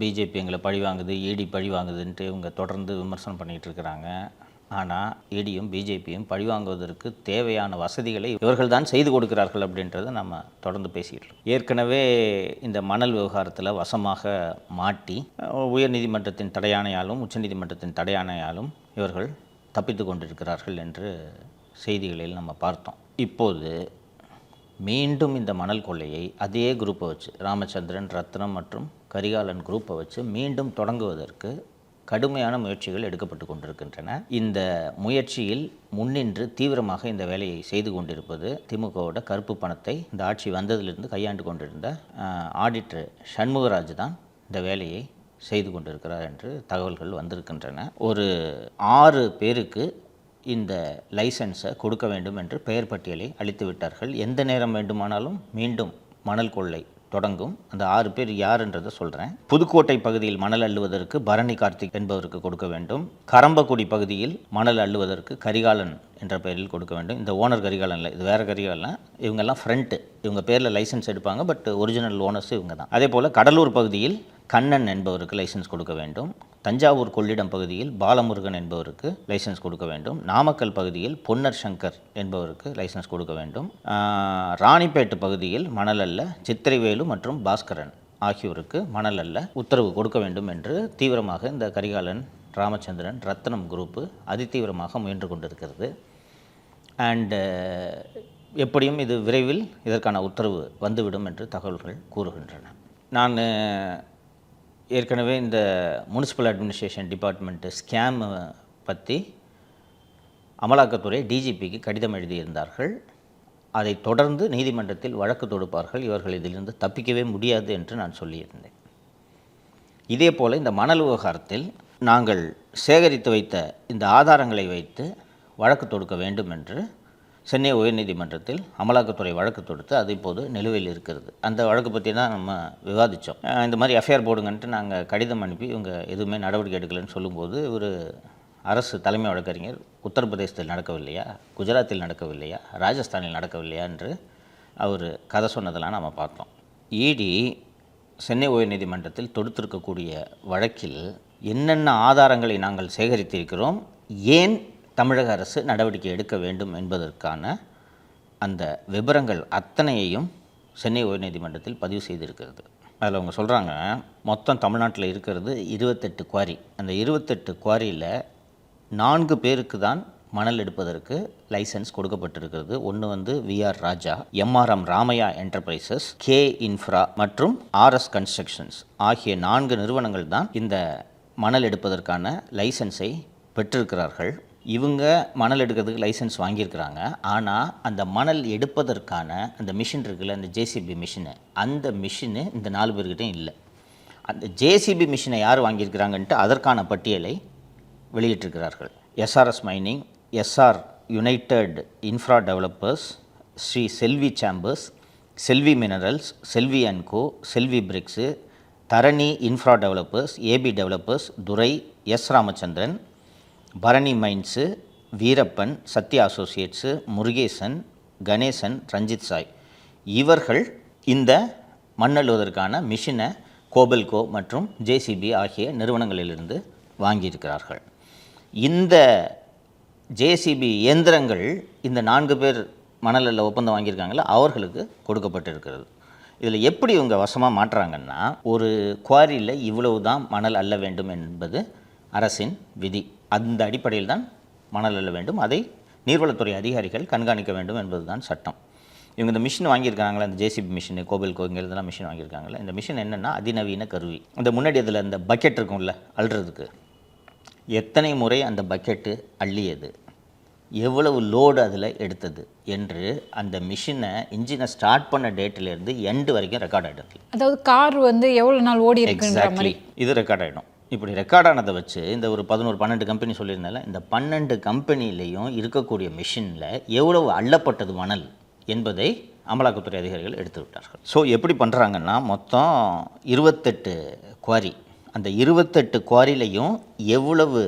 BJP எங்களை பழி வாங்குது இடி பழி வாங்குதுன்ட்டு இவங்க தொடர்ந்து விமர்சனம் பண்ணிகிட்டு இருக்கிறாங்க ஆனால் இடியும் பிஜேபியும் பழிவாங்குவதற்கு தேவையான வசதிகளை இவர்கள் தான் செய்து கொடுக்கிறார்கள் அப்படின்றத நம்ம தொடர்ந்து பேசிட்டு இருக்கோம். ஏற்கனவே இந்த மணல் விவகாரத்தில் வசமாக மாட்டி உயர்நீதிமன்றத்தின் தடையானையாலும் உச்சநீதிமன்றத்தின் தடையானையாலும் இவர்கள் தப்பித்து கொண்டிருக்கிறார்கள் என்று செய்திகளில் நம்ம பார்த்தோம் இப்போது மீண்டும் இந்த மணல் கொள்ளையை அதே குரூப்பை வச்சு ராமச்சந்திரன் ரத்னம் மற்றும் கரிகாலன் குரூப்பை வச்சு மீண்டும் தொடங்குவதற்கு கடுமையான முயற்சிகள் எடுக்கப்பட்டு கொண்டிருக்கின்றன. இந்த முயற்சியில் முன்னின்று தீவிரமாக இந்த வேலையை செய்து கொண்டிருப்பது திமுகவோட கருப்பு பணத்தை இந்த ஆட்சி வந்ததிலிருந்து கையாண்டு கொண்டிருந்த ஆடிட்டர் சண்முகராஜ் தான் இந்த வேலையை செய்து கொண்டிருக்கிறார் என்று தகவல்கள் வந்திருக்கின்றன. ஒரு ஆறு பேருக்கு இந்த லைசன்ஸை கொடுக்க வேண்டும் என்று பெயர் பட்டியலை அளித்து விட்டார்கள். எந்த நேரம் வேண்டுமானாலும் மீண்டும் மணல் கொள்ளை தொடங்கும். அந்த ஆறு பேர் யாருன்றதை சொல்கிறேன் புதுக்கோட்டை பகுதியில் மணல் அள்ளுவதற்கு பரணி கார்த்திக் என்பவருக்கு கொடுக்க வேண்டும். கரம்பக்குடி பகுதியில் மணல் அள்ளுவதற்கு கரிகாலன் என்ற பெயரில் கொடுக்க வேண்டும். இந்த ஓனர் கரிகாலன் இல்லை இது வேறு கரிகாலன். இவங்கெல்லாம் ஃப்ரண்ட்டு இவங்க பேரில் லைசன்ஸ் எடுப்பாங்க பட் ஒரிஜினல் ஓனர்ஸ் இவங்க தான். அதே போல் கடலூர் பகுதியில் கண்ணன் என்பவருக்கு லைசன்ஸ் கொடுக்க வேண்டும். தஞ்சாவூர் கொள்ளிடம் பகுதியில் பாலமுருகன் என்பவருக்கு லைசன்ஸ் கொடுக்க வேண்டும். நாமக்கல் பகுதியில் பொன்னர் சங்கர் என்பவருக்கு லைசன்ஸ் கொடுக்க வேண்டும். ராணிப்பேட்டு பகுதியில் மணல் அல்ல சித்திரைவேலு மற்றும் பாஸ்கரன் ஆகியோருக்கு மணல் அல்ல உத்தரவு கொடுக்க வேண்டும் என்று தீவிரமாக இந்த கரிகாலன் ராமச்சந்திரன் ரத்னம் குரூப்பு அதிதீவிரமாக முயன்று கொண்டிருக்கிறது. அண்டு எப்படியும் இது விரைவில் இதற்கான உத்தரவு வந்துவிடும் என்று தகவல்கள் கூறுகின்றன. நான் ஏற்கனவே இந்த முனிசிபல் அட்மினிஸ்ட்ரேஷன் டிபார்ட்மெண்ட்டு ஸ்கேம் பற்றி அமலாக்கத்துறை டிஜிபிக்கு கடிதம் எழுதியிருந்தார்கள். அதை தொடர்ந்து நீதிமன்றத்தில் வழக்கு தொடுப்பார்கள். இவர்கள் இதிலிருந்து தப்பிக்கவே முடியாது என்று நான் சொல்லியிருந்தேன். இதே போல் இந்த மணல் விவகாரத்தில் நாங்கள் சேகரித்து வைத்த இந்த ஆதாரங்களை வைத்து வழக்கு தொடுக்க வேண்டும் என்று சென்னை உயர்நீதிமன்றத்தில் அமலாக்கத்துறை வழக்கு தொடுத்து அது இப்போது நிலுவையில் இருக்கிறது. அந்த வழக்கு பற்றி தான் நம்ம விவாதித்தோம் இந்த மாதிரி எஃப்ஐஆர் போடுங்கன்ட்டு நாங்கள் கடிதம் அனுப்பி இவங்க எதுவுமே நடவடிக்கை எடுக்கலைன்னு சொல்லும்போது ஒரு அரசு தலைமை வழக்கறிஞர் உத்தரப்பிரதேசத்தில் நடக்கவில்லையா? குஜராத்தில் நடக்கவில்லையா? ராஜஸ்தானில் நடக்கவில்லையா என்று அவர் கதை சொன்னதெல்லாம் நம்ம பார்த்தோம். இடி சென்னை உயர்நீதிமன்றத்தில் தொடுத்திருக்கக்கூடிய வழக்கில் என்னென்ன ஆதாரங்களை நாங்கள் சேகரித்திருக்கிறோம்? ஏன் தமிழக அரசு நடவடிக்கை எடுக்க வேண்டும் என்பதற்கான அந்த விவரங்கள் அத்தனையையும் சென்னை உயர்நீதிமன்றத்தில் பதிவு செய்திருக்கிறது. அதில் அவங்க சொல்கிறாங்க மொத்தம் தமிழ்நாட்டில் இருக்கிறது இருபத்தெட்டு குவாரி. அந்த இருபத்தெட்டு குவாரியில் நான்கு பேருக்கு தான் மணல் எடுப்பதற்கு லைசன்ஸ் கொடுக்கப்பட்டிருக்கிறது. ஒன்று வந்து VR Raja MRM Ramaiah enterprises K infra மற்றும் ஆர்எஸ் கன்ஸ்ட்ரக்ஷன்ஸ் ஆகிய நான்கு நிறுவனங்கள் தான் இந்த மணல் எடுப்பதற்கான லைசன்ஸை பெற்றிருக்கிறார்கள். இவங்க மணல் எடுக்கிறதுக்கு லைசன்ஸ் வாங்கியிருக்கிறாங்க. ஆனால் அந்த மணல் எடுப்பதற்கான அந்த மிஷின் இருக்குல்ல அந்த ஜேசிபி மிஷினு அந்த மிஷினு இந்த நாலு பேர்கிட்டையும் இல்லை. அந்த ஜேசிபி மிஷினை யார் வாங்கியிருக்கிறாங்கன்ட்டு அதற்கான பட்டியலை வெளியிட்டிருக்கிறார்கள். SRS mining SR united infra developers Sri Selvi chambers Selvi minerals Selvi and co Selvi bricks Dharani infra developers AB developers Durai S Ramachandran Bharani mines Veerappan Sathya associates Murugesan Ganesan Ranjith Sai. இவர்கள் இந்த மண்ணழுவதற்கான மிஷினை கோபல்கோ மற்றும் JCB ஆகிய நிறுவனங்களிலிருந்து வாங்கியிருக்கிறார்கள். இந்த JCB இயந்திரங்கள் இந்த நான்கு பேர் மணலில் ஒப்பந்தம் வாங்கியிருக்காங்களோ அவர்களுக்கு கொடுக்கப்பட்டிருக்கிறது. இதில் எப்படி இவங்க வசமாக மாற்றுறாங்கன்னா ஒரு குவாரியில் இவ்வளவு தான் மணல் அள்ள வேண்டும் என்பது அரசின் விதி. அந்த அடிப்படையில் தான் மணல் அள்ள வேண்டும். அதை நீர்வளத்துறை அதிகாரிகள் கண்காணிக்க வேண்டும் என்பதுதான் சட்டம். இவங்க இந்த மிஷின் வாங்கியிருக்காங்களா இந்த ஜேசிபி மிஷின் கோவில் கோங்கிறதுலாம் மிஷின் வாங்கியிருக்காங்களா இந்த மிஷின் என்னென்னா அதிநவீன கருவி. இந்த முன்னாடி அதில் அந்த பக்கெட் இருக்கும்ல அள்ளுறதுக்கு எத்தனை முறை அந்த பக்கெட்டு அள்ளியது? எவ்வளவு லோடு அதில் எடுத்தது? என்று அந்த மிஷினை இன்ஜினை ஸ்டார்ட் பண்ண டேட்டிலேருந்து எண்டு வரைக்கும் ரெக்கார்ட் ஆகிடுது அதாவது கார் வந்து எவ்வளவு நாள் ஓடி எக்ஸாக்ட்லி இது ரெக்கார்ட் ஆகிடும் இப்படி ரெக்கார்டானதை வச்சு இந்த ஒரு பதினோரு பன்னெண்டு கம்பெனி சொல்லியிருந்தால இந்த பன்னெண்டு கம்பெனிலையும் இருக்கக்கூடிய மிஷினில் எவ்வளவு அள்ளப்பட்டது மணல் என்பதை அமலாக்கத்துறை அதிகாரிகள் எடுத்து விட்டார்கள். ஸோ எப்படி பண்ணுறாங்கன்னா மொத்தம் இருபத்தெட்டு குவாரி அந்த இருபத்தெட்டு குவாரிலையும் எவ்வளவு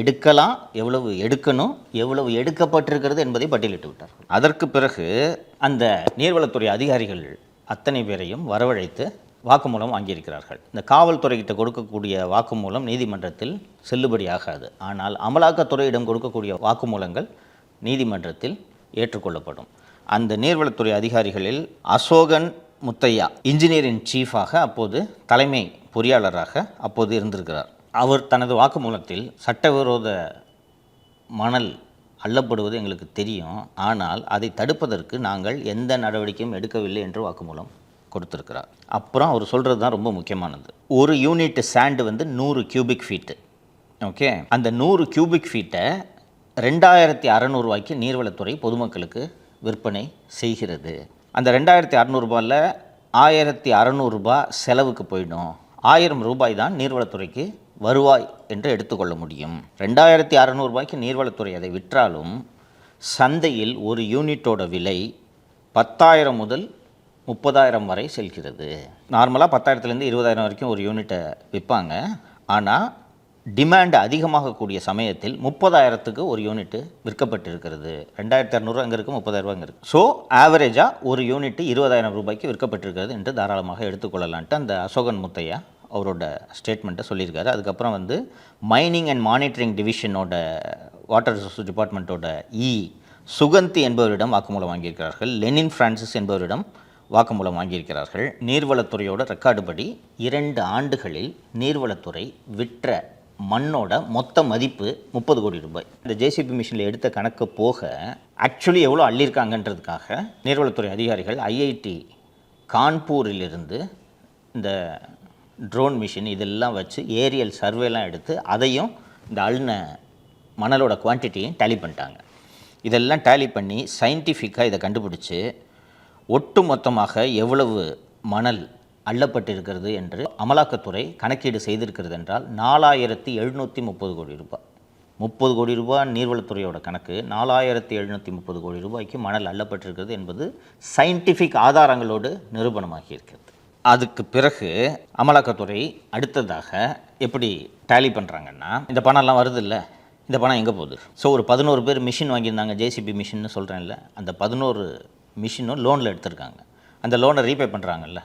எடுக்கலாம் எவ்வளவு எடுக்கணும் எவ்வளவு எடுக்கப்பட்டிருக்கிறது என்பதை பட்டியலிட்டு விட்டார்கள். அதற்கு பிறகு அந்த நீர்வளத்துறை அதிகாரிகள் அத்தனை பேரையும் வரவழைத்து வாக்குமூலம் வாங்கியிருக்கிறார்கள். இந்த காவல்துறைகிட்ட கொடுக்கக்கூடிய வாக்குமூலம் நீதிமன்றத்தில் செல்லுபடியாகாது. ஆனால் அமலாக்கத்துறையிடம் கொடுக்கக்கூடிய வாக்குமூலங்கள் நீதிமன்றத்தில் ஏற்றுக்கொள்ளப்படும். அந்த நீர்வளத்துறை அதிகாரிகளில் அசோகன் முத்தையா இன்ஜினியரிங் சீஃபாக அப்போது தலைமை பொறியாளராக அப்போது இருந்திருக்கிறார். அவர் தனது வாக்குமூலத்தில் சட்டவிரோத மணல் அள்ளப்படுவது எங்களுக்கு தெரியும். ஆனால் அதை தடுப்பதற்கு நாங்கள் எந்த நடவடிக்கையும் எடுக்கவில்லை என்று வாக்குமூலம் கொடுத்திருக்கிறார். அப்புறம் அவர் சொல்கிறது தான் ரொம்ப முக்கியமானது. ஒரு யூனிட் சாண்டு வந்து நூறு கியூபிக் ஃபீட்டு ஓகே அந்த நூறு கியூபிக் ஃபீட்டை ரெண்டாயிரத்தி அறநூறுவாய்க்கு நீர்வளத்துறை பொதுமக்களுக்கு விற்பனை செய்கிறது. அந்த ரெண்டாயிரத்தி அறநூறுபாயில் ஆயிரத்தி அறநூறுபா செலவுக்கு போயிடும். ஆயிரம் ரூபாய் தான் நீர்வளத்துறைக்கு வருவாய் என்று எடுத்துக்கொள்ள முடியும். ரெண்டாயிரத்தி அறநூறுபாய்க்கு நீர்வளத்துறை அதை விற்றாலும் சந்தையில் ஒரு யூனிட்டோட விலை பத்தாயிரம் முதல் முப்பதாயிரம் வரை செல்கிறது. நார்மலாக பத்தாயிரத்துலேருந்து இருபதாயிரம் வரைக்கும் ஒரு யூனிட்டை விற்பாங்க. ஆனால் டிமாண்ட் அதிகமாகக்கூடிய சமயத்தில் முப்பதாயிரத்துக்கு ஒரு யூனிட்டு விற்கப்பட்டிருக்கிறது. ரெண்டாயிரத்தி இரநூறுவா அங்கே இருக்குது முப்பதாயிரரூபா அங்கே இருக்குது ஸோ ஆவரேஜாக ஒரு யூனிட்டு இருபதாயிரம் ரூபாய்க்கு விற்கப்பட்டிருக்கிறது என்று தாராளமாக எடுத்துக்கொள்ளலான்ட்டு அந்த அசோகன் முத்தையா அவரோட ஸ்டேட்மெண்ட்டை சொல்லியிருக்காரு. அதுக்கப்புறம் வந்து மைனிங் அண்ட் மானிட்டரிங் டிவிஷனோட வாட்டர் ரிசோர்ஸ் டிபார்ட்மெண்ட்டோட இ சுகந்தி என்பவரிடம் வாக்குமூலம் வாங்கியிருக்கிறார்கள். லெனின் ஃப்ரான்சிஸ் என்பவரிடம் வாக்குமூலம் வாங்கியிருக்கிறார்கள். நீர்வளத்துறையோட ரெக்கார்டு படி இரண்டு ஆண்டுகளில் நீர்வளத்துறை விற்ற மண்ணோட மொத்த மதிப்பு முப்பது கோடி ரூபாய். இந்த ஜேசிபி மிஷினில் எடுத்த கணக்கு போக ஆக்சுவலி எவ்வளோ அள்ளியிருக்காங்கன்றதுக்காக நீர்வளத்துறை அதிகாரிகள் ஐஐடி கான்பூரிலிருந்து இந்த ட்ரோன் மிஷின் இதெல்லாம் வச்சு ஏரியல் சர்வேலாம் எடுத்து அதையும் இந்த அள்ளின மணலோட குவான்டிட்டியும் டேலி பண்ணிட்டாங்க. இதெல்லாம் டேலி பண்ணி சயின்டிஃபிக்காக இதை கண்டுபிடிச்சு ஒட்டு மொத்தமாக எவ்வளவு மணல் அள்ளப்பட்டிருக்கிறது என்று அமலாக்கத்துறை கணக்கீடு செய்திருக்கிறது என்றால் நாலாயிரத்தி எழுநூற்றி முப்பது கோடி ரூபாய். முப்பது கோடி ரூபாய் நீர்வளத்துறையோட கணக்கு. நாலாயிரத்தி எழுநூற்றி முப்பது கோடி ரூபாய்க்கு மணல் அள்ளப்பட்டிருக்கிறது என்பது சயின்டிஃபிக் ஆதாரங்களோடு நிரூபணமாகி இருக்கிறது. அதுக்கு பிறகு அமலாக்கத்துறை அடுத்ததாக எப்படி டேலி பண்ணுறாங்கன்னா இந்த பணம்லாம் வருது இல்லை இந்த பணம் எங்கே போகுது? ஸோ ஒரு பதினோரு பேர் மிஷின் வாங்கியிருந்தாங்க ஜேசிபி மிஷின்னு சொல்கிறேன்ல அந்த பதினோரு மிஷினும் லோனில் எடுத்திருக்காங்க. அந்த லோனை ரீபே பண்ணுறாங்கல்ல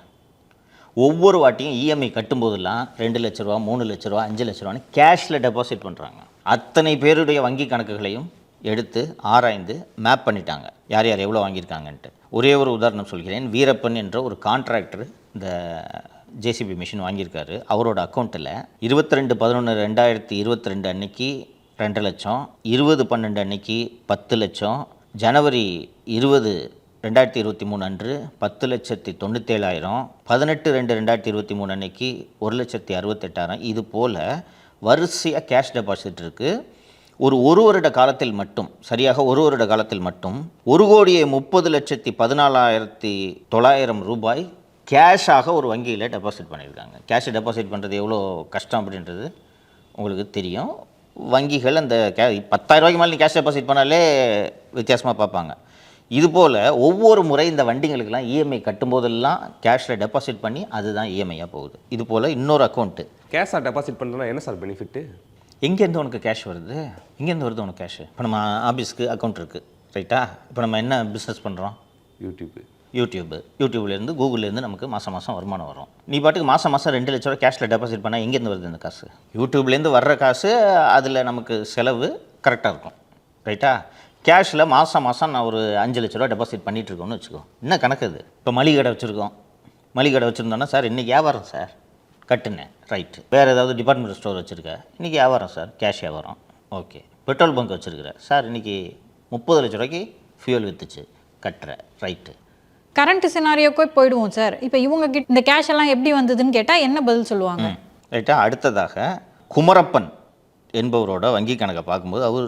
ஒவ்வொரு வாட்டியும் இஎம்ஐ கட்டும்போதெல்லாம் ரெண்டு லட்ச ரூபா மூணு லட்ச ரூபா அஞ்சு லட்ச ரூபான்னு கேஷில் டெபாசிட் பண்ணுறாங்க அத்தனை பேருடைய வங்கி கணக்குகளையும் எடுத்து ஆராய்ந்து மேப் பண்ணிட்டாங்க. யார் யார் எவ்வளோ வாங்கியிருக்காங்கன்ட்டு. ஒரே ஒரு உதாரணம் சொல்கிறேன். வீரப்பன் என்ற ஒரு கான்ட்ராக்டர் இந்த ஜேசிபி மிஷின் வாங்கியிருக்காரு. அவரோட அக்கௌண்ட்டில் இருபத்தி ரெண்டு பதினொன்று ரெண்டாயிரத்தி இருபத்தி ரெண்டு அன்னைக்கு ரெண்டு லட்சம் இருபது பன்னெண்டு அன்னைக்கு பத்து லட்சம் ஜனவரி இருபது ரெண்டாயிரத்தி இருபத்தி மூணு அன்று பத்து லட்சத்தி தொண்ணூற்றேழாயிரம் பதினெட்டு ரெண்டு ரெண்டாயிரத்தி இருபத்தி மூணு அன்னைக்கு ஒரு லட்சத்தி அறுபத்தெட்டாயிரம். இது போல் வரிசையாக கேஷ் டெபாசிட் இருக்குது ஒரு ஒரு வருட காலத்தில் மட்டும் சரியாக ஒரு வருட காலத்தில் மட்டும் ஒரு கோடியே முப்பது லட்சத்தி பதினாலாயிரத்தி தொள்ளாயிரம் ரூபாய் கேஷாக ஒரு வங்கியில் டெபாசிட் பண்ணியிருக்காங்க. கேஷ் டெபாசிட் பண்ணுறது எவ்வளோ கஷ்டம் அப்படின்றது உங்களுக்கு தெரியும். வங்கிகள் அந்த கே பத்தாயிரரூபாய்க்கு மேலே நீ கேஷ் டெபாசிட் பண்ணாலே வித்தியாசமாக பார்ப்பாங்க. இதுபோல் ஒவ்வொரு முறை இந்த வண்டிங்களுக்கெல்லாம் இஎம்ஐ கட்டும்போதெல்லாம் கேஷில் டெபாசிட் பண்ணி அதுதான் இஎம்ஐயாக போகுது. இது போல் இன்னொரு அக்கௌண்ட்டு கேஷாக டெபாசிட் பண்ணுறதுனா என்ன சார் பெனிஃபிட்டு எங்கேருந்து உனக்கு கேஷ் வருது? எங்கேருந்து வருது உனக்கு கேஷ் இப்போ நம்ம ஆஃபீஸ்க்கு அக்கௌண்ட் இருக்குது ரைட்டா இப்போ நம்ம என்ன பிஸ்னஸ் பண்ணுறோம் யூடியூப்பு யூடியூப்பு யூடியூப்லேருந்து கூகுள்லேருந்து நமக்கு மாதம் மாதம் வருமானம் வரும். நீ பாட்டுக்கு மாதம் மாதம் ரெண்டு லட்ச ரூபா கேஷில் டெபாசிட் பண்ணால் எங்கேருந்து வருது இந்த காசு. யூடியூப்லேருந்து வர்ற காசு அதில் நமக்கு செலவு கரெக்டாக இருக்கும் ரைட்டா கேஷில் மாதம் மாதம் நான் ஒரு அஞ்சு லட்ச ரூபா டெபாசிட் பண்ணிட்டு இருக்கோம்னு வச்சுக்கோ. என்ன கணக்கு இது? இப்போ மளிகை கடை வச்சுருக்கோம். மளிகை கடை வச்சுருந்தோன்னா சார் இன்றைக்கி வியாபாரம் சார். கட்டுனேன் ரைட்டு வேறு ஏதாவது டிபார்ட்மெண்ட் ஸ்டோர் வச்சுருக்க. இன்றைக்கி வியாபாரம் சார் கேஷ் வியாபாரம். ஓகே பெட்ரோல் பங்க் வச்சுருக்கிற. சார் இன்றைக்கி முப்பது லட்ச ரூபாய்க்கு ஃபியூல் விற்றுச்சு கட்டுற ரைட்டு கரண்ட் சினாரியோக்கே போயிடுவோம் சார். இப்போ இவங்க கிட்ட இந்த கேஷ் எல்லாம் எப்படி வந்ததுன்னு கேட்டால் என்ன பதில் சொல்லுவாங்க? ரைட்டா அடுத்ததாக குமரப்பன் என்பவரோட வங்கி கணக்கை பார்க்கும்போது அவர்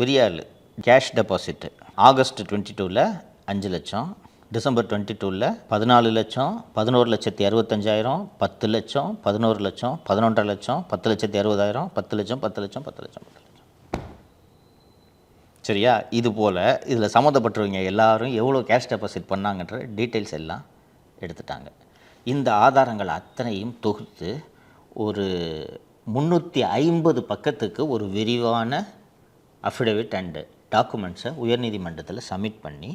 பெரிய ஆள் கேஷ் டெபாசிட்டு ஆகஸ்ட் டுவெண்ட்டி டூவில் அஞ்சு லட்சம் டிசம்பர் டுவெண்ட்டி டூவில் பதினாலு லட்சம் பதினோரு லட்சத்தி அறுபத்தஞ்சாயிரம் பத்து லட்சம் பதினோரு லட்சம் பதினொன்றரை லட்சம் பத்து லட்சத்தி அறுபதாயிரம் பத்து லட்சம் பத்து லட்சம் பத்து லட்சம் பத்து லட்சம். சரியா? இது போல் இதில் சம்மந்தப்பட்டவங்க எல்லாரும் எவ்வளோ கேஷ் டெபாசிட் பண்ணாங்கன்ற டீட்டெயில்ஸ் எல்லாம் எடுத்துட்டாங்க. இந்த ஆதாரங்கள் அத்தனையும் தொகுத்து ஒரு முந்நூற்றி ஐம்பது பக்கத்துக்கு ஒரு விரிவான அஃபிடவிட் அண்டு டாக்குமெண்ட்ஸை உயர்நீதிமன்றத்தில் சப்மிட் பண்ணி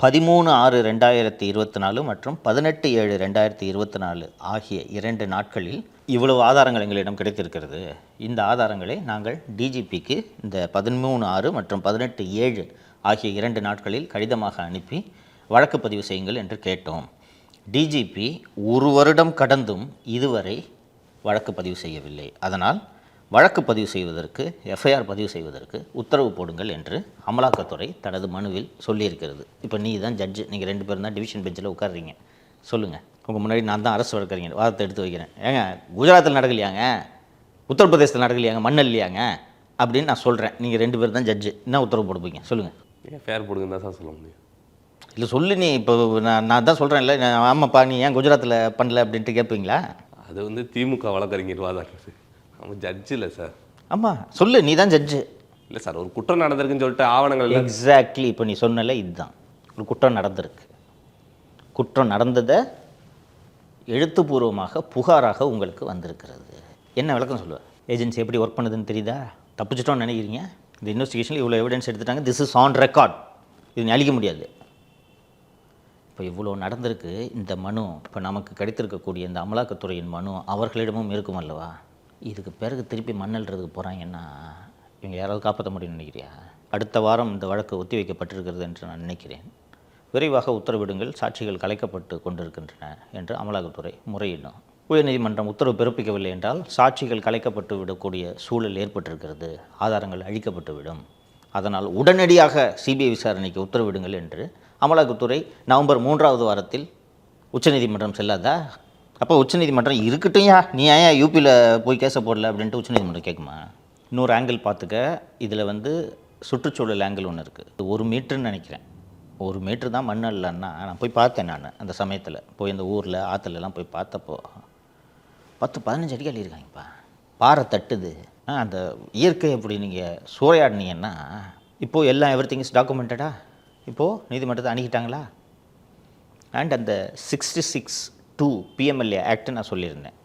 பதிமூணு ஆறு ரெண்டாயிரத்தி இருபத்தி நாலு மற்றும் பதினெட்டு ஏழு ரெண்டாயிரத்தி இருபத்தி நாலு ஆகிய இரண்டு நாட்களில் இவ்வளவு ஆதாரங்கள் எங்களிடம் கிடைத்திருக்கிறது. இந்த ஆதாரங்களை நாங்கள் டிஜிபிக்கு இந்த பதிமூணு ஆறு மற்றும் பதினெட்டு ஏழு ஆகிய இரண்டு நாட்களில் கடிதமாக அனுப்பி வழக்கு பதிவு செய்யுங்கள் என்று கேட்டோம். டிஜிபி ஒரு வருடம் கடந்தும் இதுவரை வழக்கு பதிவு செய்யவில்லை. அதனால் வழக்கு பதிவு செய்வதற்கு எஃப்ஐஆர் பதிவு செய்வதற்கு உத்தரவு போடுங்கள் என்று அமலாக்கத்துறை தனது மனுவில் சொல்லியிருக்கிறது. இப்போ நீ தான் ஜட்ஜு நீங்கள் ரெண்டு பேரும் தான் டிவிஷன் பெஞ்சில் உட்கார்றீங்க. சொல்லுங்கள் உங்கள் முன்னாடி நான் தான் அரசு வழக்கறிஞர். வாதத்தை எடுத்து வைக்கிறேன். ஏங்க குஜராத்தில் நடக்கலையாங்க? உத்தரப்பிரதேசத்தில் நடக்கலையாங்க? மண்ணல் இல்லையாங்க? அப்படின்னு நான் சொல்கிறேன் நீங்கள் ரெண்டு பேர் தான் ஜட்ஜு என்ன உத்தரவு போடுவீங்க சொல்லுங்கள் ஃபேர் போடுங்கன்னு தான் சார் சொல்ல முடியும்? இல்லை சொல்லு நீ. இப்போ நான் நான் தான் சொல்கிறேன்ல ஆமாப்பா நீ ஏன் குஜராத்தில் பண்ணல அப்படின்ட்டு கேட்பீங்களா? அது வந்து திமுக வழக்கறிஞர் வாதாடுறது. அவன் ஜட்ஜ் இல்லை சார் ஆமாம் சொல்லு நீ தான் ஜட்ஜு இல்லை சார் ஒரு குற்றம் நடந்திருக்குன்னு சொல்லிட்டு ஆவணங்கள் எக்ஸாக்ட்லி இப்போ நீ சொன்னல இதுதான். ஒரு குற்றம் நடந்திருக்கு. குற்றம் நடந்ததை எழுத்துப்பூர்வமாக புகாராக உங்களுக்கு வந்திருக்கிறது. என்ன விளக்கம் சொல்லுவேன் ஏஜென்சி எப்படி ஒர்க் பண்ணுதுன்னு தெரியுதா? தப்பிச்சிட்டோம்னு நினைக்கிறீங்க? இந்த இன்வெஸ்டிகேஷனில் இவ்வளோ எவிடன்ஸ் எடுத்துட்டாங்க. திஸ் இஸ் ஆன் ரெக்கார்ட் இது அழிக்க முடியாது. இப்போ இவ்வளோ நடந்திருக்கு. இந்த மனு இப்போ நமக்கு கிடைத்திருக்கக்கூடிய இந்த அமலாக்கத்துறையின் மனு அவர்களிடமும் இருக்கும் அல்லவா இதுக்கு பிறகு திருப்பி மண்ணல்றதுக்கு போகிறாங்கன்னா இவங்க யாராவது காப்பாற்ற முடியும்னு நினைக்கிறியா? அடுத்த வாரம் இந்த வழக்கு ஒத்தி வைக்கப்பட்டிருக்கிறது என்று நான் நினைக்கிறேன். விரைவாக உத்தரவிடுங்கள் சாட்சிகள் கலைக்கப்பட்டு கொண்டிருக்கின்றன என்று அமலாக்கத்துறை முறையிடும். உயர்நீதிமன்றம் உத்தரவு பிறப்பிக்கவில்லை என்றால் சாட்சிகள் கலைக்கப்பட்டு விடக்கூடிய சூழல் ஏற்பட்டிருக்கிறது ஆதாரங்கள் அழிக்கப்பட்டு விடும். அதனால் உடனடியாக சிபிஐ விசாரணைக்கு உத்தரவிடுங்கள் என்று அமலாக்கத்துறை நவம்பர் மூன்றாவது வாரத்தில் உச்சநீதிமன்றம் செல்லாதா? அப்போ உச்சநீதிமன்றம் இருக்கட்டும்யா நீ ஏன் யூபியில் போய் கேச போடல அப்படின்ட்டு உச்சநீதிமன்றம் கேட்குமா இன்னொரு ஆங்கிள் பார்த்துக்க. இதில் வந்து சுற்றுச்சூழல் ஆங்கிள் ஒன்று இருக்குது ஒரு மீட்டர்னு நினைக்கிறேன். ஒரு மீட்ரு தான் மண் இல்லைன்னா நான் போய் பார்த்தேன் நான் அந்த சமயத்தில். போய் இந்த ஊரில் ஆற்றுலலாம் போய் பார்த்தப்போ பத்து பதினஞ்சு அடிக்கால் இருக்காங்கப்பா பாறை தட்டுது. ஆ, அந்த இயற்கை அப்படி நீங்கள் சூறையாடினீங்கன்னா இப்போது எல்லாம் எவ்ரி திங் இஸ் டாக்குமெண்டடா இப்போது நீதிமன்றத்தை அணுகிட்டாங்களா? அண்ட் அந்த sixty six two PMLA act நான் சொல்லியிருந்தேன்.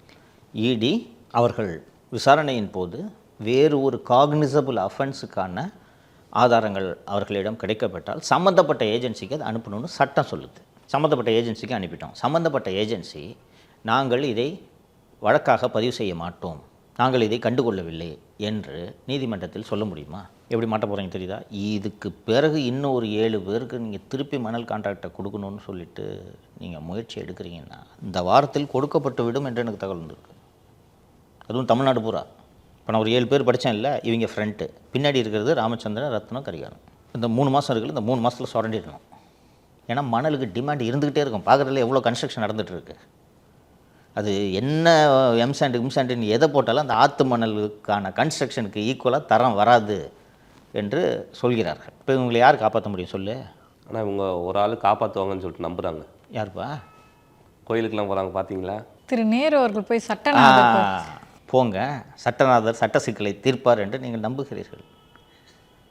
இடி அவர்கள் விசாரணையின் போது வேறு ஒரு காக்னிசபிள் அஃபென்ஸுக்கான ஆதாரங்கள் அவர்களிடம் கிடைக்கப்பட்டால் சம்மந்தப்பட்ட ஏஜென்சிக்கு அதை அனுப்பணும்னு சட்டம் சொல்லுது. சம்மந்தப்பட்ட ஏஜென்சிக்கு அனுப்பிட்டோம். சம்மந்தப்பட்ட ஏஜென்சி நாங்கள் இதை வழக்காக பதிவு செய்ய மாட்டோம். நாங்கள் இதை கண்டுகொள்ளவில்லை என்று நீதிமன்றத்தில் சொல்ல முடியுமா? எப்படி மாட்ட போகிறீங்க தெரியுதா? இதுக்கு பிறகு இன்னும் ஒரு ஏழு பேருக்கு நீங்கள் திருப்பி மணல் கான்ட்ராக்டை கொடுக்கணும்னு சொல்லிட்டு நீங்கள் முயற்சி எடுக்கிறீங்கன்னா இந்த வாரத்தில் கொடுக்கப்பட்டு விடும் என்று எனக்கு தகவல் வந்திருக்கு. அதுவும் தமிழ்நாடு பூரா. இப்போ நான் ஒரு ஏழு பேர் படித்தேன் இல்லை இவங்க ஃப்ரெண்ட்டு பின்னாடி இருக்கிறது ராமச்சந்திரன் ரத்னம் கரிகாலன். இந்த மூணு மாதம் இருக்குது இந்த மூணு மாதத்தில் சுரண்டிடணும். ஏன்னா மணலுக்கு டிமாண்ட் இருந்துக்கிட்டே இருக்கும். பார்க்குறதுல எவ்வளோ கன்ஸ்ட்ரக்ஷன் நடந்துகிட்டு இருக்குது அது என்ன எம்சாண்டு இம்சாண்டுன்னு எதை போட்டாலும் அந்த ஆற்று மணலுக்கான கன்ஸ்ட்ரக்ஷனுக்கு ஈக்குவலாக தரம் வராது என்று சொல்கிறார்கள். இப்போ இவங்களை யார் காப்பாற்ற முடியும் சொல்லு? ஆனால் இவங்க ஒரு ஆள் காப்பாற்றுவாங்கன்னு சொல்லிட்டு நம்புகிறாங்க யாருப்பா? கோயிலுக்கெல்லாம் போகிறாங்க பார்த்தீங்களா திரு நேரு அவர்கள் போய் சட்டநாதர் ஆ, போங்க. சட்டநாதர் சட்ட சிக்கலை தீர்ப்பார் என்று நீங்கள் நம்புகிறீர்கள்.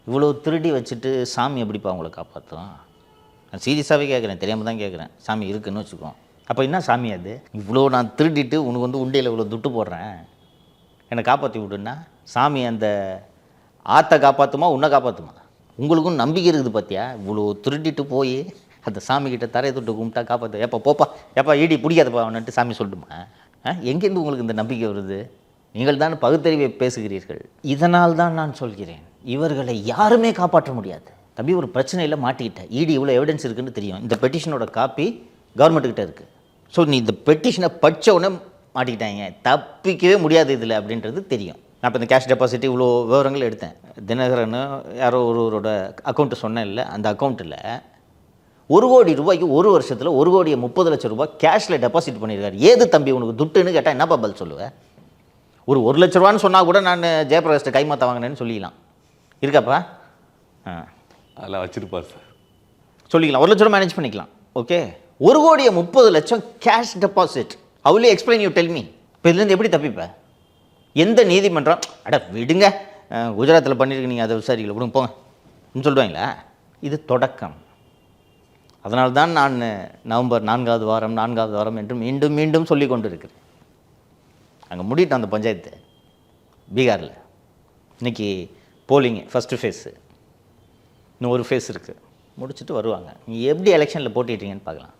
இவ்வளோ திருடி வச்சுட்டு சாமி எப்படிப்பா உங்களை காப்பாற்றும் நான் சீரியஸாகவே கேட்குறேன் தெரியாமல் தான் கேட்குறேன். சாமி இருக்குன்னு வச்சுக்கோ. அப்போ என்ன சாமி அது? இவ்வளோ நான் திருடிட்டு உனக்கு வந்து உண்டையில் இவ்வளோ துட்டு போடுறேன். என்னை காப்பாற்றி விடுன்னா சாமி அந்த ஆற்றை காப்பாற்றுமா உன்னை காப்பாற்றுமா உங்களுக்கும் நம்பிக்கை இருக்குது பார்த்தியா இவ்வளோ திருடிட்டு போய் அந்த சாமிக்கிட்ட தரையை தொட்டு கும்பிட்டா காப்பாற்று எப்போ போப்பா ஏப்பா ஈடி பிடிக்காதப்பா அவன்ட்டு சாமி சொல்லட்டுமா ஆ எங்கேருந்து உங்களுக்கு இந்த நம்பிக்கை வருது? நீங்கள் தான் பகுத்தறிவை பேசுகிறீர்கள். இதனால் தான் நான் சொல்கிறேன் இவர்களை யாருமே காப்பாற்ற முடியாது. தம்பி ஒரு பிரச்சனையில் மாட்டிக்கிட்டேன் ஈடி இவ்வளோ எவிடன்ஸ் இருக்குன்னு தெரியும். இந்த பெட்டிஷனோட காப்பி கவர்மெண்ட்டுக்கிட்ட இருக்குது ஸோ நீ இந்த பெட்டிஷனை படிச்ச உடனே மாட்டிக்கிட்டாங்க. தப்பிக்கவே முடியாது இதில் அப்படின்றது தெரியும். நான் இப்போ இந்த கேஷ் டெபாசிட் இவ்வளோ விவரங்கள் எடுத்தேன். தினகரன் யாரோ ஒருவரோட அக்கௌண்ட்டு சொன்னேன்ல அந்த அக்கௌண்ட்டில் ஒரு கோடி ரூபாய்க்கு ஒரு வருஷத்தில் ஒரு கோடியே முப்பது லட்சம் ரூபாய் கேஷில் டெபாசிட் பண்ணியிருக்காரு ஏது தம்பி உனக்கு துட்டுன்னு கேட்டால் என்னப்பா பதில் சொல்லுவேன் ஒரு ஒரு லட்ச ரூபான்னு சொன்னால் கூட நான் ஜெயபிரகாஷ்ட கைமாற்ற வாங்கினேன்னு சொல்லிக்கலாம் இருக்காப்பா? ஆ. அதெல்லாம் வச்சுருப்பார் சார். சொல்லிக்கலாம். ஒரு லட்ச ரூபா மேனேஜ் பண்ணிக்கலாம். ஓகே ஒரு கோடியே முப்பது லட்சம் கேஷ் டெபாசிட் அவளே எக்ஸ்பிளைன் யூ டெல் மீ இப்போ இதுலேருந்து எப்படி தப்பிப்ப? எந்த நீதிமன்றம்? அட விடுங்க. குஜராத்தில் பண்ணியிருக்கு நீங்கள் அதை விசாரிக்கல. விடுங்க போங்க. ன்னு சொல்லுவாங்களா? இது தொடக்கம். அதனால்தான் நான் நவம்பர் நான்காவது வாரம் நான்காவது வாரம் என்று மீண்டும் மீண்டும் சொல்லி கொண்டு இருக்கிறேன் அங்கே முடிட்டோம் அந்த பஞ்சாயத்து. பீகாரில். இன்றைக்கி போலிங் ஃபஸ்ட்டு ஃபேஸு இன்னும் ஒரு ஃபேஸ் இருக்குது முடிச்சுட்டு வருவாங்க. நீ எப்படி எலெக்ஷனில் போட்டிட்டீங்கன்னு பார்க்கலாம்.